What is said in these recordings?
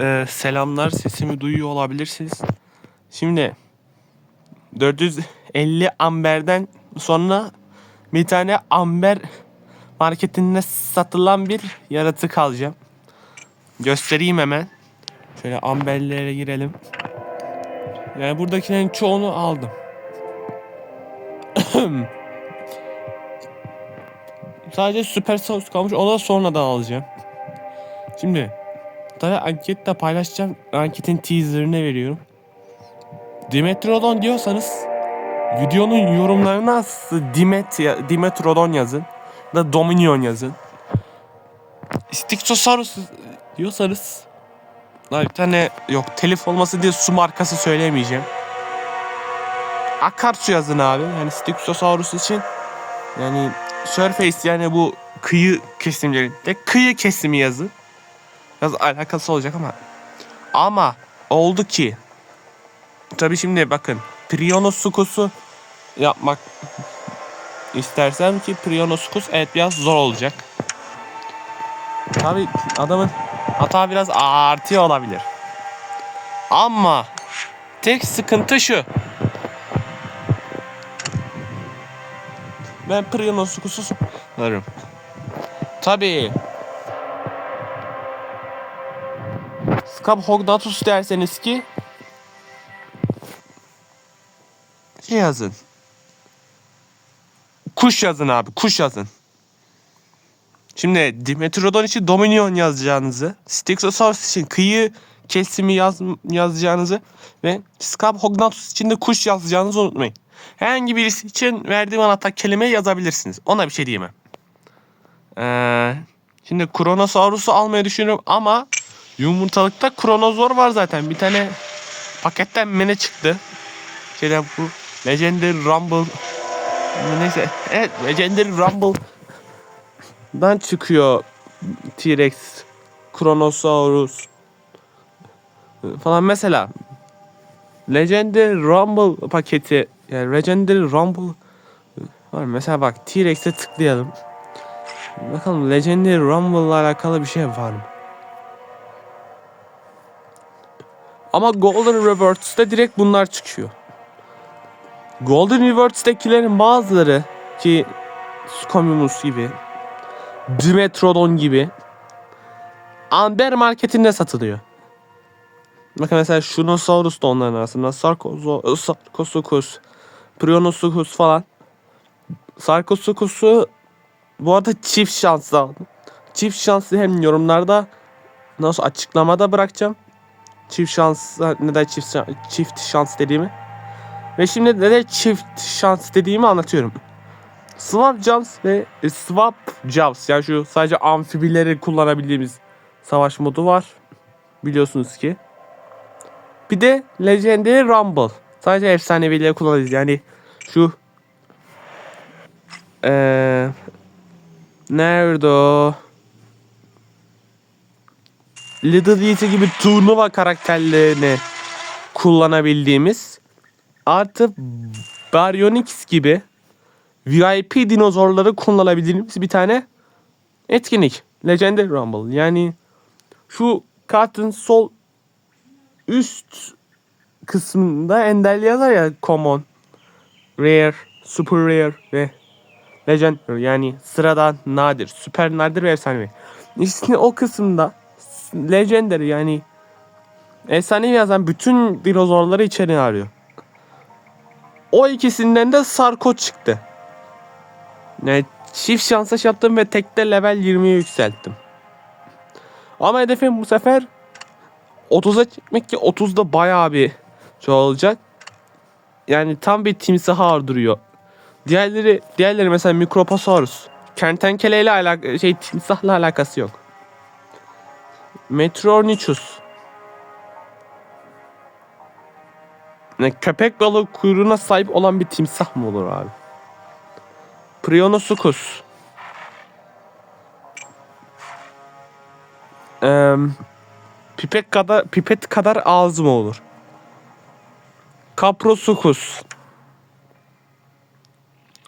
Ee, selamlar sesimi duyuyor olabilirsiniz. Şimdi 450 amberden sonra bir tane amber marketinde satılan bir yaratık alacağım. Göstereyim hemen. Şöyle amberlere girelim. Yani buradakilerin çoğunu aldım. Sadece süper sos kalmış. O da sonradan alacağım. Şimdi tabii ankette paylaşacağım. Anketin teaserını veriyorum. Dimetrodon diyorsanız videonun yorumlarına Dimet Dimetrodon yazın. Da Dominion yazın. Stictosaurus diyorsanız bir tane yok telif olması diye su markası söylemeyeceğim. Akarsu yazın abi. Yani Stictosaurus için yani Surface yani bu kıyı kesimlerinde kıyı kesimi yazın. Biraz alakası olacak ama. Ama oldu ki. Tabi şimdi bakın. Prionosukus'u yapmak istersem ki Prionosukus evet biraz zor olacak. Tabi adamın hata biraz artıyor olabilir. Ama tek sıkıntı şu. Ben Prionosukus'u alırım. Tabii. Scab Hognatus derseniz ki şey yazın. Kuş yazın abi, kuş yazın. Şimdi Dimetrodon için Dominion yazacağınızı, Styxosaurus için kıyı kesimi yaz, yazacağınızı ve Scab Hognatus için de kuş yazacağınızı unutmayın. Herhangi birisi için verdiğim anahtar kelimeyi yazabilirsiniz. Ona bir şey diyemem. Ee, şimdi Kronosaurus'u almayı düşünüyorum ama yumurtalıkta Kronozor var zaten. Bir tane paketten mene çıktı. Şeyden bu Legendary Rumble neyse evet Legendary Rumble'dan çıkıyor T-Rex Kronosaurus falan mesela Legendary Rumble paketi yani Legendary Rumble var mesela bak T-Rex'e tıklayalım. Bakalım Legendary Rumble ile alakalı bir şey var mı? Ama Golden Reverts'te direkt bunlar çıkıyor. Golden Reverts'tekilerin bazıları ki Scomimus gibi Dimetrodon gibi Amber marketinde satılıyor. Bakın mesela Shunosaurus da onların arasında. Sarkozo, Sarkosuchus, Prionosuchus falan. Sarkosuchus'u bu arada çift şanslı aldım. Çift şanslı hem yorumlarda nasıl açıklamada bırakacağım. Çift şans neden çift şans, çift şans dediğimi. Ve şimdi neden çift şans dediğimi anlatıyorum. Swap Jumps ve e, Swap Jumps yani şu sadece amfibileri kullanabildiğimiz savaş modu var. Biliyorsunuz ki. Bir de Legendary Rumble. Sadece efsanevileri kullanacağız. Yani şu ee, nerede o? Little Yeti gibi turnuva karakterlerini kullanabildiğimiz artı Baryonyx gibi VIP dinozorları kullanabildiğimiz bir tane etkinlik. Legendary Rumble. Yani şu kartın sol üst kısmında enderli yazar ya common, rare, super rare ve legendary yani sıradan nadir, süper nadir ve efsanevi. İşte o kısımda legendary yani efsanevi yazan bütün dinozorları içeri arıyor. O ikisinden de Sarko çıktı. Yani çift şansa yaptım ve tekte level 20'ye yükselttim. Ama hedefim bu sefer 30'a çekmek ki 30'da bayağı bir şey olacak. Yani tam bir timsah duruyor. Diğerleri diğerleri mesela Microposaurus. Kertenkeleyle alak şey timsahla alakası yok. Metrornithus. Ne köpek balığı kuyruğuna sahip olan bir timsah mı olur abi? Prionosuchus. Eee pipet kadar pipet kadar ağzı mı olur? Kaprosuchus.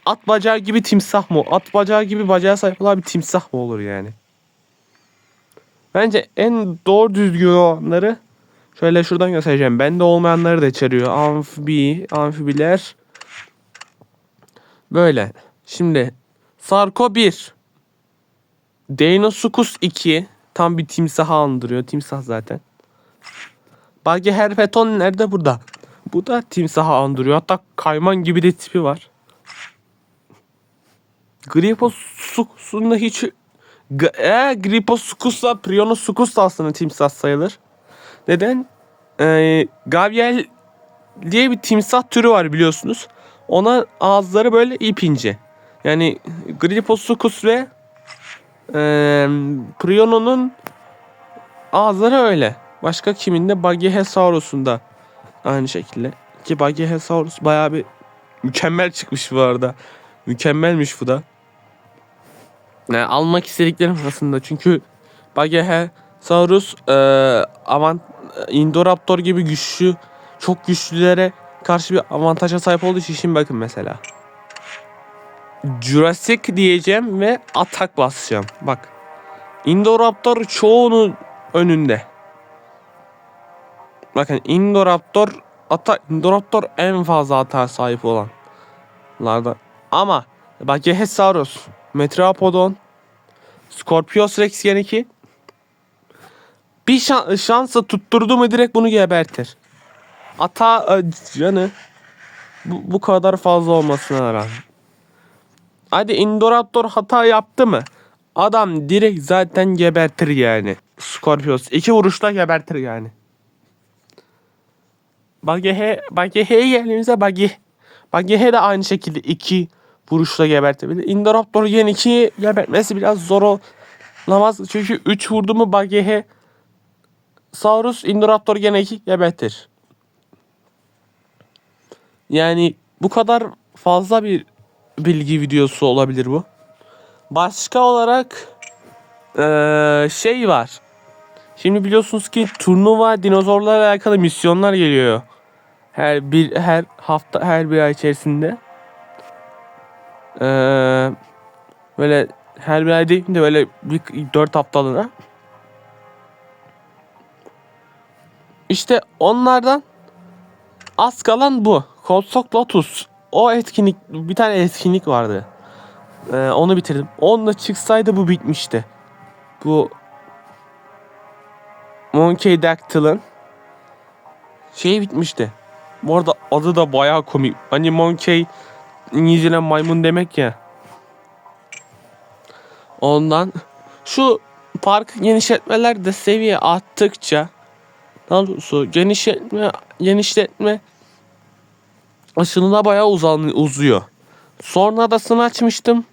At bacağı gibi timsah mı? At bacağı gibi bacağı sahip olan bir timsah mı olur yani? Bence en doğru düzgün olanları şöyle şuradan göstereceğim. Bende olmayanları da içeriyor. Amfibi, amfibiler. Böyle. Şimdi Sarko 1. Deinosuchus 2. Tam bir timsahı andırıyor. Timsah zaten. Bagi Herpeton nerede? Burada. Bu da timsahı andırıyor. Hatta kayman gibi de tipi var. Griposuchus'un da hiç G e, Griposuchus'la Prionosuchus da aslında timsah sayılır. Neden? Ee, Gaviel diye bir timsah türü var biliyorsunuz. Ona ağızları böyle ip ince. Yani Griposuchus ve e, Priono'nun ağızları öyle. Başka kiminde Baghesaurus'un da aynı şekilde. Ki Baghesaurus bayağı bir mükemmel çıkmış bu arada. Mükemmelmiş bu da. Yani almak istediklerim arasında çünkü Baghesaurus e, avant Indoraptor gibi güçlü çok güçlülere karşı bir avantaja sahip olduğu için şimdi bakın mesela. Jurassic diyeceğim ve atak basacağım. Bak. Indoraptor çoğunun önünde. Bakın Indoraptor ata Indoraptor en fazla atağa sahip olanlardan. Ama Baghesaurus, Metropoodon, Scorpios Rex Gen 2 bir şan, şansa tutturdu mu direkt bunu gebertir. Ata e, canı bu, bu kadar fazla olmasına rağmen. Hadi Indoraptor hata yaptı mı? Adam direkt zaten gebertir yani. Scorpios iki vuruşla gebertir yani. Bagehe, Bagehe'ye geldiğimizde Bage, Bagehe de aynı şekilde iki vuruşla gebertebilir. Indoraptor Gen 2'yi gebertmesi biraz zor olamaz. Çünkü 3 vurdu mu Bagehe Saurus Indoraptor Gen 2 gebertir. Yani bu kadar fazla bir bilgi videosu olabilir bu. Başka olarak eee, şey var. Şimdi biliyorsunuz ki turnuva dinozorlarla alakalı misyonlar geliyor. Her bir her hafta her bir ay içerisinde. Eee böyle her bir ay değil de böyle bir dört haftalığına. İşte onlardan az kalan bu. Kolsok Lotus. O etkinlik bir tane etkinlik vardı. Ee, onu bitirdim. Onunla çıksaydı bu bitmişti. Bu Monkey Dactyl'ın şey bitmişti. Bu arada adı da bayağı komik. Hani Monkey İngilizce'den maymun demek ya. Ondan şu park genişletmeler de seviye arttıkça daha doğrusu genişletme genişletme aşınına bayağı uzan, uzuyor. Sonra adasını açmıştım.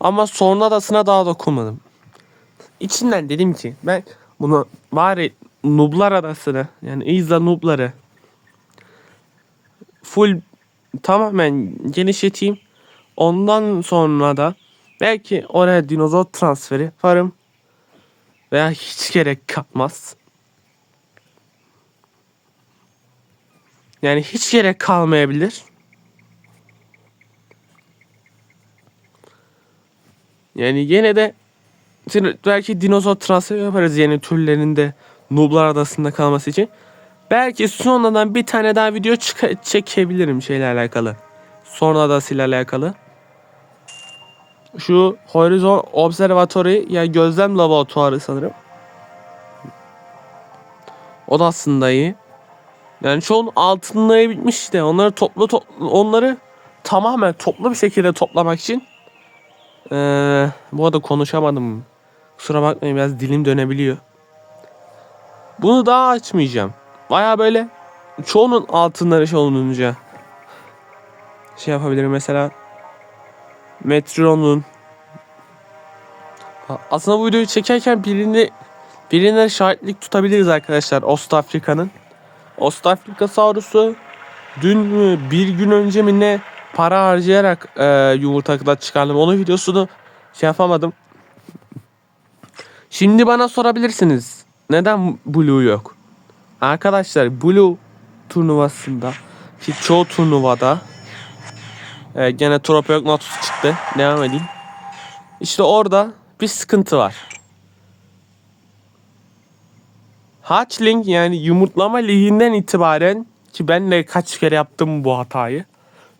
Ama sonra adasına daha dokunmadım. İçinden dedim ki ben bunu bari Nublar adasını yani İzla Nubları full tamamen genişleteyim. Ondan sonra da belki oraya dinozor transferi yaparım. Veya hiç gerek kalmaz. Yani hiç gerek kalmayabilir. Yani yine de belki dinozor transferi yaparız yeni türlerinde Nublar Adası'nda kalması için. Belki sonradan bir tane daha video çekebilirim şeyle alakalı. Son adasıyla alakalı. Şu Horizon Observatory yani gözlem laboratuvarı sanırım. O da aslında iyi. Yani çoğun altınları bitmiş de onları toplu to- onları tamamen toplu bir şekilde toplamak için ee, bu arada konuşamadım. Kusura bakmayın biraz dilim dönebiliyor. Bunu daha açmayacağım. Baya böyle çoğunun altınları şey olunca şey yapabilirim mesela Metron'un aslında bu videoyu çekerken birini birine şahitlik tutabiliriz arkadaşlar Ostafrika'nın. Ostafrikasaurus'u dün mü bir gün önce mi ne para harcayarak e, yumurtadan çıkardım. Onun videosunu şey yapamadım. Şimdi bana sorabilirsiniz. Neden Blue yok? Arkadaşlar Blue turnuvasında ki çoğu turnuvada e, gene Tropeognathus çıktı. Devam edeyim. İşte orada bir sıkıntı var. Hatchling yani yumurtlama liginden itibaren ki ben de kaç kere yaptım bu hatayı.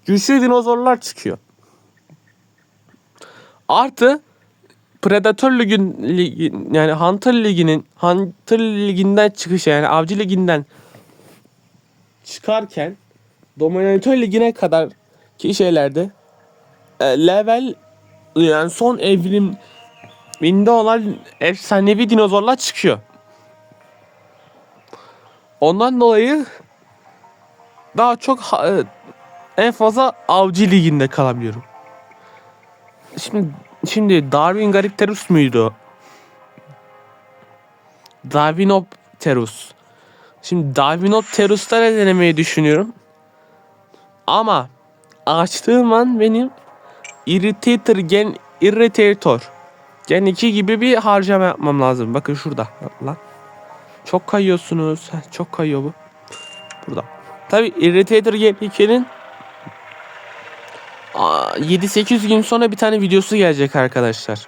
Güçlü dinozorlar çıkıyor. Artı Predator ligin, ligi, yani Hunter liginin Hunter liginden çıkış yani avcı liginden çıkarken Dominator ligine kadar ki şeylerde e, level yani son evriminde olan efsanevi dinozorlar çıkıyor. Ondan dolayı daha çok e, en fazla avcı liginde kalabiliyorum. Şimdi şimdi Darwin Garipterus muydu? Darwinopterus. Şimdi Darwinopterus'ta ne denemeyi düşünüyorum. Ama açtığım an benim Irritator gen Irritator gen 2 gibi bir harcama yapmam lazım. Bakın şurada lan. Çok kayıyorsunuz. Çok kayıyor bu. Burada. Tabi Irritator gen 2'nin 7-8 gün sonra bir tane videosu gelecek arkadaşlar.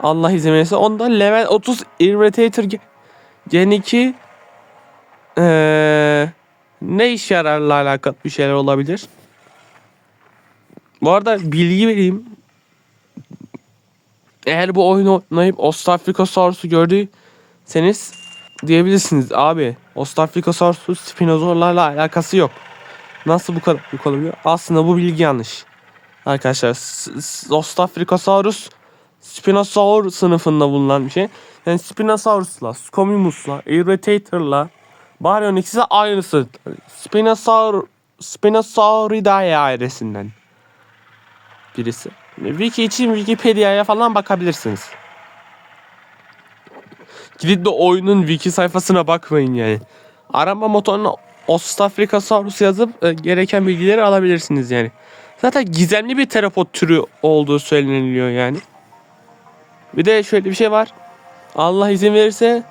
Allah izin verirse. Onda level 30 Irritator Ge- Gen 2 ee, ne iş yararla alakalı bir şeyler olabilir. Bu arada bilgi vereyim. Eğer bu oyunu oynayıp Ostafrikosaurus'u gördüyseniz diyebilirsiniz abi Ostafrikosaurus'un spinozorlarla alakası yok. Nasıl bu kadar büyük olabiliyor? Aslında bu bilgi yanlış. Arkadaşlar Ostafrikosaurus Spinosaur sınıfında bulunan bir şey. Yani Spinosaurus'la, Scomimus'la, Irritator'la Baryonyx'le aynısı. Spinosaur Spinosauridae ailesinden birisi. Wiki için Wikipedia'ya falan bakabilirsiniz. Gidip de oyunun wiki sayfasına bakmayın yani. Arama motoruna Ostafrikosaurus yazıp e, gereken bilgileri alabilirsiniz yani. Zaten gizemli bir terapod türü olduğu söyleniliyor yani. Bir de şöyle bir şey var. Allah izin verirse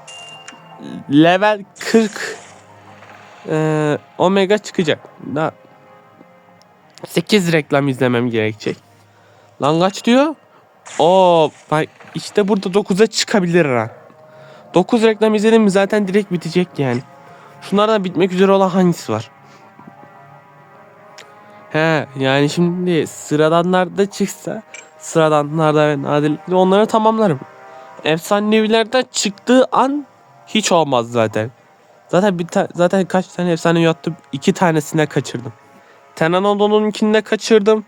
level 40 e, omega çıkacak. Daha 8 reklam izlemem gerekecek. Lan kaç diyor? Bak işte burada 9'a çıkabilir ha. 9 reklam izledim zaten direkt bitecek yani. Şunlardan bitmek üzere olan hangisi var? He yani şimdi sıradanlarda çıksa sıradanlarda ve nadirlikte onları tamamlarım. Efsanevilerde çıktığı an hiç olmaz zaten. Zaten bir ta- zaten kaç tane efsane yattım. iki tanesine kaçırdım. Tenanodon'unkinde kaçırdım.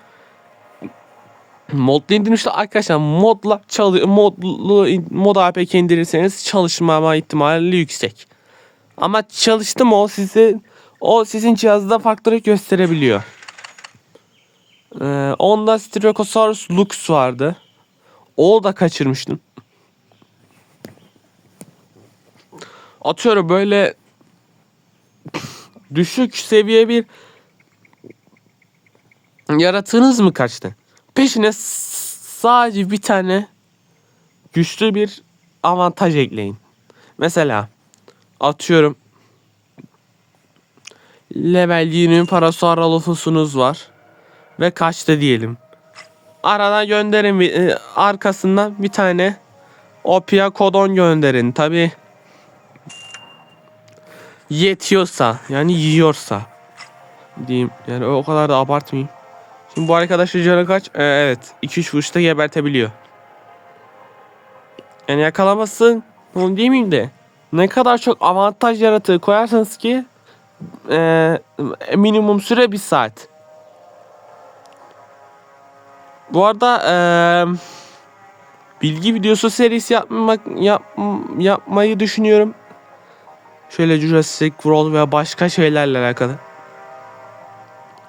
Modlu indirmişler arkadaşlar modla çalıyor modlu mod APK indirirseniz çalışmama ihtimali yüksek. Ama çalıştı mı o size o sizin cihazda farkları gösterebiliyor. Ee, onda Styracosaurus Lux vardı. O da kaçırmıştım. Atıyorum böyle düşük seviye bir yaratığınız mı kaçtı? Peşine sadece bir tane güçlü bir avantaj ekleyin. Mesela atıyorum level 20 parasaurolofusunuz var ve kaçtı diyelim. Arada gönderin e, arkasından bir tane opia kodon gönderin. Tabi yetiyorsa yani yiyorsa diyeyim yani o kadar da abartmayayım. Şimdi bu arkadaşın canı kaç? Ee, evet 2-3 vuruşta gebertebiliyor. Yani yakalamasın onu diyemeyeyim de ne kadar çok avantaj yaratığı koyarsanız ki e, minimum süre bir saat. Bu arada eee, bilgi videosu serisi yapmak yap, yapmayı düşünüyorum. Şöyle Jurassic World veya başka şeylerle alakalı.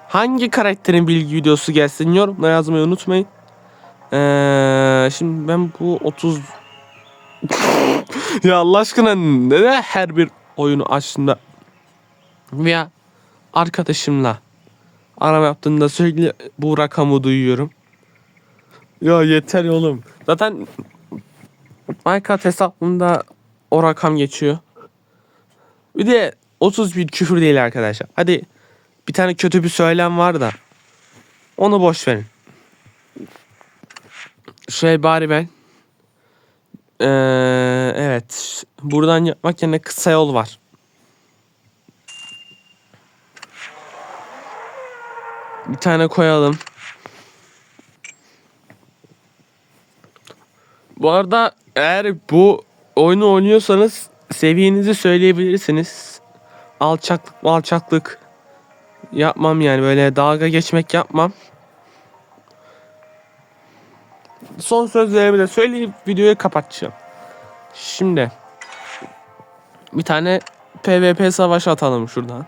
Hangi karakterin bilgi videosu gelsin yorumla yazmayı unutmayın. Eee, şimdi ben bu 30 ya Allah aşkına neden her bir oyunu açtığımda veya arkadaşımla arama yaptığımda sürekli bu rakamı duyuyorum. Ya yeter oğlum. Zaten Minecraft hesabımda o rakam geçiyor. Bir de 30 bin küfür değil arkadaşlar. Hadi bir tane kötü bir söylem var da onu boş verin. Şey bari ben Ee, evet. Buradan yapmak yerine kısa yol var. Bir tane koyalım. Bu arada eğer bu oyunu oynuyorsanız seviyenizi söyleyebilirsiniz. Alçaklık alçaklık yapmam yani böyle dalga geçmek yapmam. Son sözlerimi de söyleyip videoyu kapatacağım. Şimdi bir tane PvP savaşı atalım şuradan.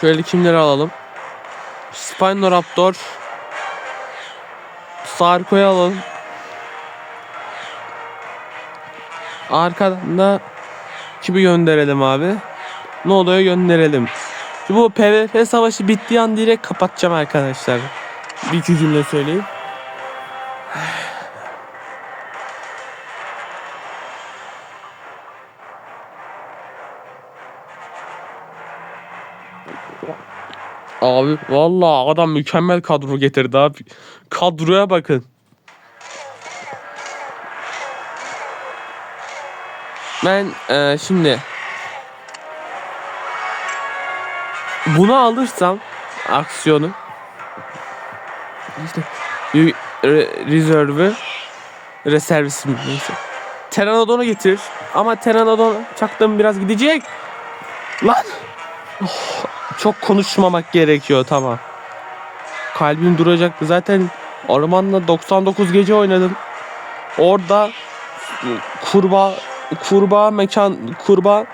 Şöyle kimleri alalım? Spinoraptor Sarko'yu alalım. Arkadan da gönderelim abi? Nodo'ya gönderelim. Bu PvP savaşı bittiği an direkt kapatacağım arkadaşlar. Bir iki cümle söyleyeyim. Abi vallahi adam mükemmel kadro getirdi abi. Kadroya bakın. Ben eee, şimdi bunu alırsam aksiyonu işte re- re- reserve'ı reservisim neyse. Pteranodon'u getir. Ama Pteranodon çaktım biraz gidecek. Lan. Oh, çok konuşmamak gerekiyor tamam. Kalbim duracaktı. Zaten ormanla 99 gece oynadım. Orada kurbağa kurbağa mekan kurbağa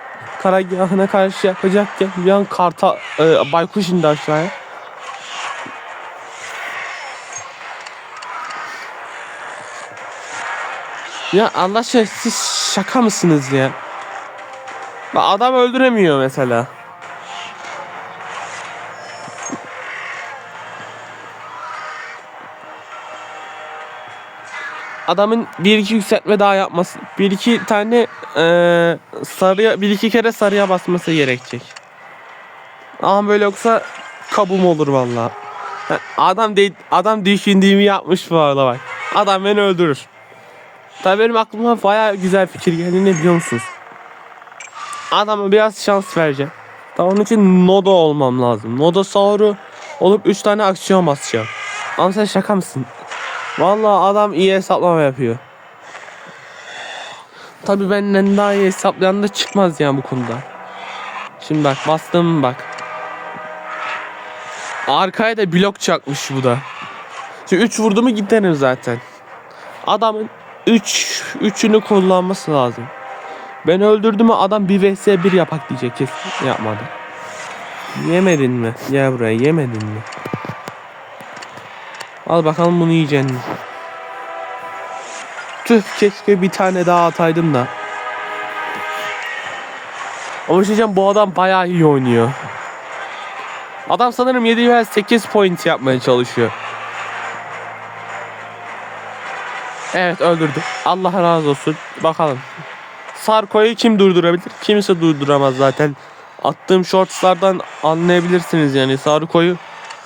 karargahına karşı yapacakken bir an karta e, baykuş indi aşağıya. Ya Allah aşkına siz şaka mısınız ya? Adam öldüremiyor mesela. Adamın bir iki yükseltme daha yapması, bir iki tane eee sarıya, bir iki kere sarıya basması gerekecek. Ama böyle yoksa kabum olur vallahi. Ha, Adam de, adam düşündüğümü yapmış bu arada bak. Adam beni öldürür. Tabii benim aklıma baya güzel fikir geldi ne biliyor musunuz? Adama biraz şans vereceğim. Daha onun için Nodo olmam lazım. Nodo Saur'u olup 3 tane aksiyon basacağım. Ama sen şaka mısın? Vallahi adam iyi hesaplama yapıyor. Tabii benden daha iyi hesaplayan da çıkmaz yani bu konuda. Şimdi bak bastım bak. Arkaya da blok çakmış bu da. Şimdi 3 vurdu mu giderim zaten. Adamın 3 üçünü kullanması lazım. Ben öldürdüm mü adam 1 vs 1 yapak diyecek kesin yapmadı. Yemedin mi? Gel buraya yemedin mi? Al bakalım bunu yiyeceksin. Tüh keşke bir tane daha ataydım da. Ama şey bu adam bayağı iyi oynuyor. Adam sanırım 7 veya 8 point yapmaya çalışıyor. Evet öldürdü. Allah razı olsun. Bakalım. Sarko'yu kim durdurabilir? Kimse durduramaz zaten. Attığım shortslardan anlayabilirsiniz yani. Sarko'yu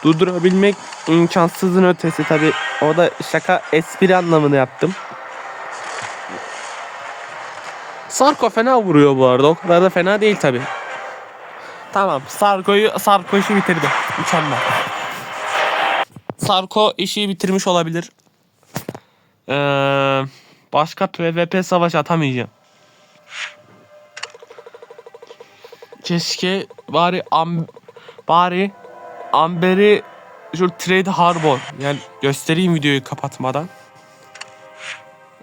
durdurabilmek imkansızın ötesi tabi. O da şaka espri anlamını yaptım. Sarko fena vuruyor bu arada. O kadar da fena değil tabi. Tamam. Sarko'yu Sarko işi bitirdi. Mükemmel. Sarko işi bitirmiş olabilir. Ee, başka PvP savaş atamayacağım. Keşke bari am bari Amber'i şu Trade Harbor yani göstereyim videoyu kapatmadan.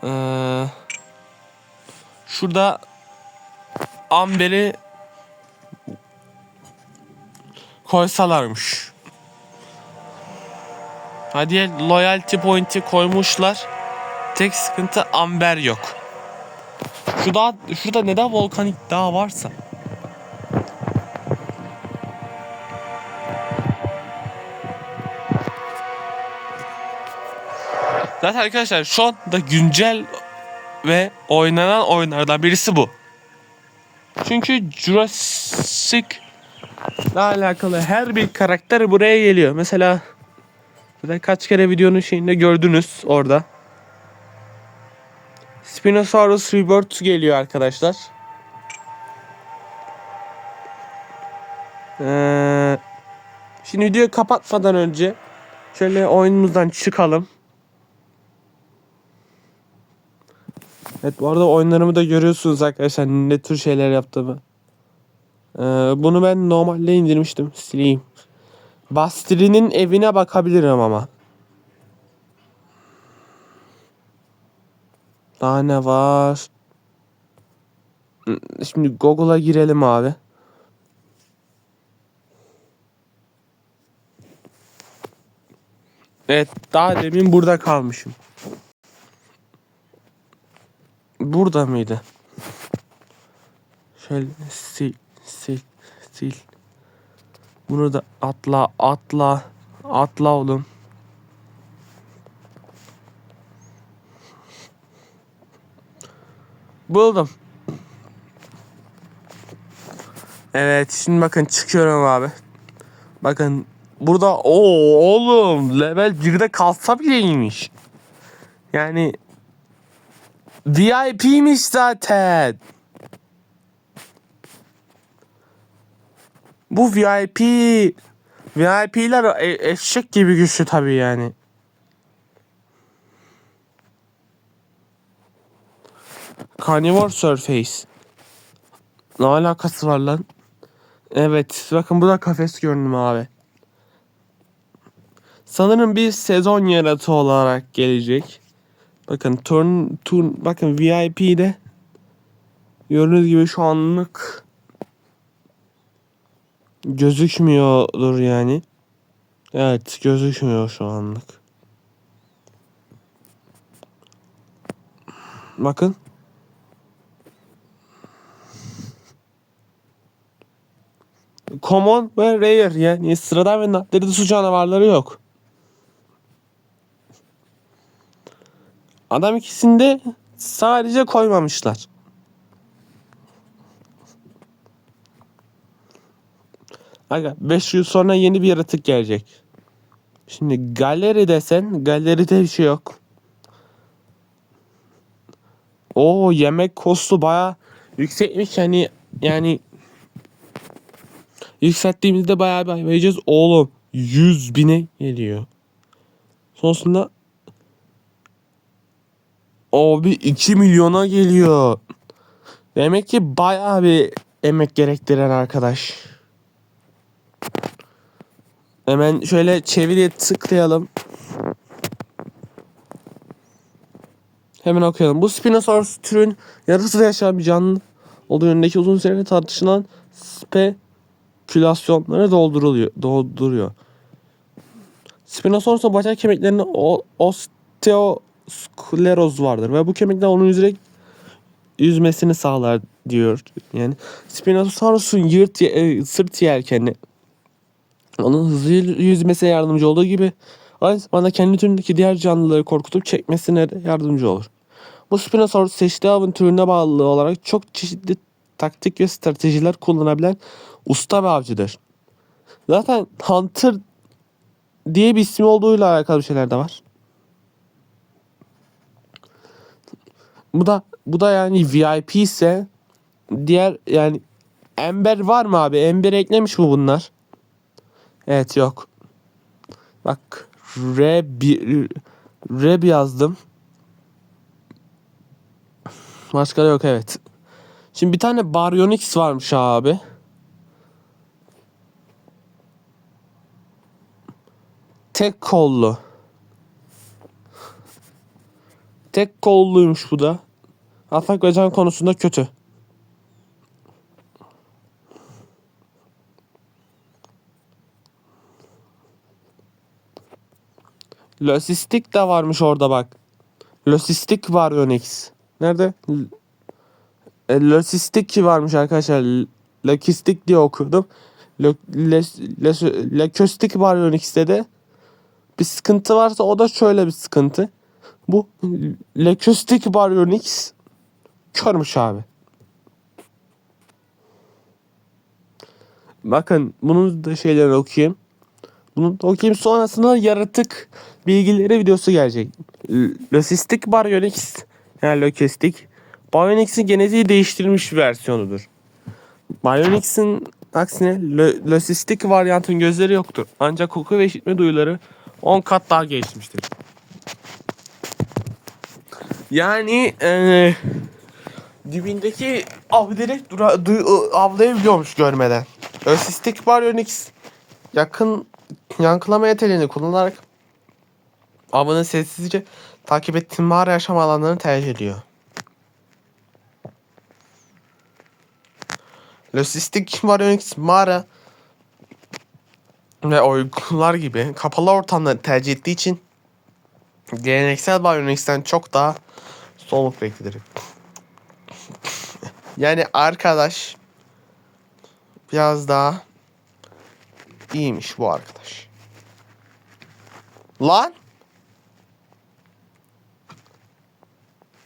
Ee, şurada Amber'i koysalarmış. Hadi loyalty point'i koymuşlar. Tek sıkıntı amber yok. Şu dağ, şurada neden volkanik dağ varsa. Zaten arkadaşlar şu anda güncel ve oynanan oyunlardan birisi bu. Çünkü Jurassic ile alakalı her bir karakter buraya geliyor. Mesela Zaten kaç kere videonun şeyinde gördünüz orada. Spinosaurus Rebirth geliyor arkadaşlar. Ee, şimdi videoyu kapatmadan önce şöyle oyunumuzdan çıkalım. Evet bu arada oyunlarımı da görüyorsunuz arkadaşlar ne tür şeyler yaptığımı. Ee, bunu ben normalde indirmiştim. Sileyim. Bastri'nin evine bakabilirim ama. Daha ne var? Şimdi Google'a girelim abi. Evet daha demin burada kalmışım. Burada mıydı? Şöyle sil sil sil. Bunu da atla atla atla oğlum. Buldum. Evet şimdi bakın çıkıyorum abi. Bakın burada o oğlum level 1'de kalsa bile iyiymiş. Yani VIP'miş zaten. Bu VIP VIP'ler e- eşek gibi güçlü tabii yani. Carnivore Surface. Ne alakası var lan? Evet bakın bu da kafes görünümü abi. Sanırım bir sezon yaratığı olarak gelecek. Bakın turn, turn bakın VIP'de gördüğünüz gibi şu anlık gözükmüyordur yani. Evet gözükmüyor şu anlık. Bakın. Common ve rare yani sıradan ve nadide su canavarları yok. Adam ikisinde sadece koymamışlar. Aga 5 yıl sonra yeni bir yaratık gelecek. Şimdi galeri desen galeride bir şey yok. O yemek kostu baya yüksekmiş yani yani yükselttiğimizde bayağı bir vereceğiz. Oğlum 100 bine geliyor. Sonrasında Abi 2 milyona geliyor. Demek ki bayağı bir emek gerektiren arkadaş. Hemen şöyle çeviriye tıklayalım. Hemen okuyalım. Bu Spinosaurus türün yarısı yaşayan bir canlı olduğu yönündeki uzun süredir tartışılan spekülasyonları dolduruluyor, dolduruyor. Spinosaurus'un bacak kemiklerinde o- osteoskleroz vardır ve bu kemikler onun yüzerek yüzmesini sağlar diyor. Yani Spinosaurus'un yırt e, sırt yelkeni onun hızlı yüzmesine yardımcı olduğu gibi aynı zamanda kendi türündeki diğer canlıları korkutup çekmesine yardımcı olur. Bu Spinosaurus seçtiği avın türüne bağlı olarak çok çeşitli taktik ve stratejiler kullanabilen usta bir avcıdır. Zaten Hunter diye bir ismi olduğuyla alakalı bir şeyler de var. Bu da bu da yani VIP ise diğer yani Ember var mı abi? Ember eklemiş mi bunlar? Evet yok. Bak Reb Reb yazdım. Başka da yok evet. Şimdi bir tane Baryonyx varmış abi. Tek kollu. Tek kolluymuş bu da. Atak ve can konusunda kötü. Losistik de varmış orada bak. Losistik var Onyx. Nerede? E, Losistik varmış arkadaşlar. L- Lokistik diye okudum. Lökostik var Onyx'te de. Bir sıkıntı varsa o da şöyle bir sıkıntı. Bu Lekostik Baryonyx körmüş abi. Bakın bunun da şeylerini okuyayım. Bunu okuyayım sonrasında yaratık bilgileri videosu gelecek. Losistik Baryonyx yani Lokistik Baryonyx'in genetiği değiştirilmiş versiyonudur. Baryonyx'in aksine Lo- Losistik varyantın gözleri yoktur. Ancak koku ve işitme duyuları 10 kat daha gelişmiştir. Yani eee dibindeki avları dura, du- avlayabiliyormuş görmeden. Losistik Baryonyx yakın yankılama yeteneğini kullanarak avını sessizce takip ettiği mağara yaşam alanlarını tercih ediyor. Losistik Baryonyx mağara ve oygunlar gibi kapalı ortamları tercih ettiği için geleneksel Baryonyx'ten çok daha soluk renklidir. Yani arkadaş biraz daha iyiymiş bu arkadaş. Lan!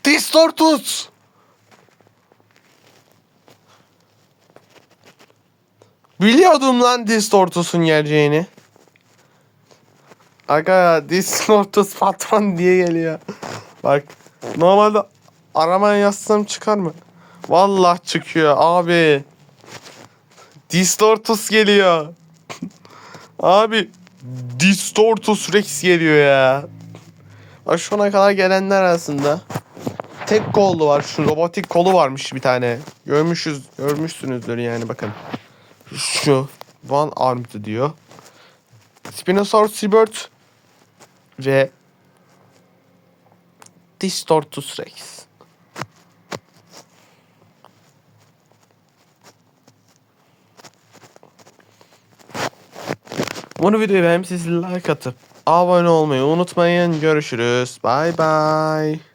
Distortus! Biliyordum lan Distortus'un geleceğini. Aga Distortus patron diye geliyor. Bak normalde aramaya yazsam çıkar mı? Vallahi çıkıyor abi. Distortus geliyor. abi Distortus Rex geliyor ya. Bak şu ana kadar gelenler arasında tek kollu var. Şu robotik kolu varmış bir tane. Görmüşüz, görmüşsünüzdür yani bakın. Şu One Armed diyor. Spinosaurus Seabird ve Distortus Rex. Bunu videoyu beğenmişseniz like atıp abone olmayı unutmayın. Görüşürüz. Bye bye.